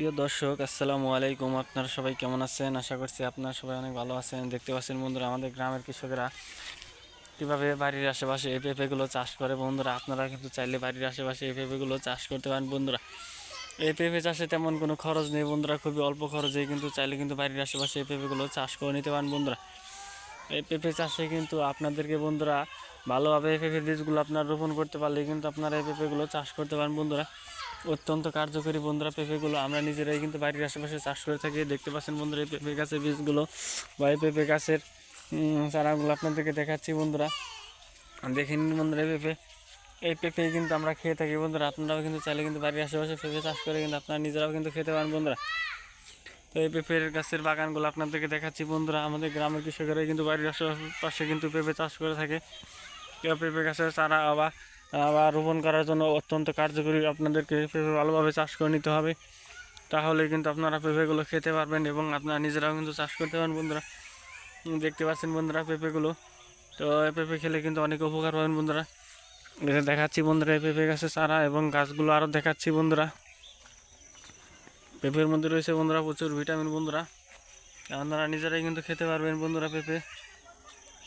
প্রিয় দর্শক, আসসালামু আলাইকুম। আপনারা সবাই কেমন আছেন? আশা করছি আপনারা সবাই অনেক ভালো আছেন। দেখতে পাচ্ছেন বন্ধুরা, আমাদের গ্রামের কৃষকেরা কীভাবে বাড়ির আশেপাশে এই পেঁপেগুলো চাষ করে। বন্ধুরা, আপনারা কিন্তু চাইলে বাড়ির আশেপাশে এই পেঁপেগুলো চাষ করতে পারেন বন্ধুরা। এই পেঁপে চাষে তেমন কোনো খরচ নেই বন্ধুরা, খুবই অল্প খরচে কিন্তু চাইলে কিন্তু বাড়ির আশেপাশে এই পেঁপেগুলো চাষ করে নিতে পারেন বন্ধুরা। এই পেঁপে চাষে কিন্তু আপনাদেরকে বন্ধুরা ভালোভাবে এই পেঁপে বীজগুলো আপনারা রোপণ করতে পারলে কিন্তু আপনারা এই পেঁপেগুলো চাষ করতে পারেন বন্ধুরা। অত্যন্ত কার্যকরী বন্ধুরা পেঁপেগুলো। আমরা নিজেরাই কিন্তু বাড়ির আশেপাশে চাষ করে থাকি। দেখতে পাচ্ছেন বন্ধুরা এই পেঁপে গাছের বীজগুলো বা এই পেঁপে গাছের চারাগুলো আপনাদেরকে দেখাচ্ছি বন্ধুরা। দেখে নিন বন্ধুরা এই পেঁপে। এই পেঁপে কিন্তু আমরা খেয়ে থাকি বন্ধুরা। আপনারাও কিন্তু চাইলে কিন্তু বাড়ির আশেপাশে পেঁপে চাষ করে কিন্তু আপনারা নিজেরাও কিন্তু খেতে পারেন বন্ধুরা। তো এই পেঁপের গাছের বাগানগুলো আপনাদেরকে দেখাচ্ছি বন্ধুরা। আমাদের গ্রামের কৃষকেরাই কিন্তু বাড়ির আশেপাশে কিন্তু পেঁপে চাষ করে থাকে। পেঁপে গাছের চারা আবার আবার রোপণ করার জন্য অত্যন্ত কার্যকরী আপনাদেরকে পেঁপে ভালোভাবে চাষ করে নিতে হবে। তাহলে কিন্তু আপনারা পেঁপেগুলো খেতে পারবেন এবং আপনারা নিজেরাও কিন্তু চাষ করতে পারেন বন্ধুরা। দেখতে পাচ্ছেন বন্ধুরা পেঁপেগুলো। তো পেঁপে খেলে কিন্তু অনেক উপকার পাবেন বন্ধুরা। এটা দেখাচ্ছি বন্ধুরা পেঁপে গাছের চারা এবং গাছগুলো আরও দেখাচ্ছি বন্ধুরা। পেঁপের মধ্যে রয়েছে বন্ধুরা প্রচুর ভিটামিন বন্ধুরা। আপনারা নিজেরাই কিন্তু খেতে পারবেন বন্ধুরা পেঁপে।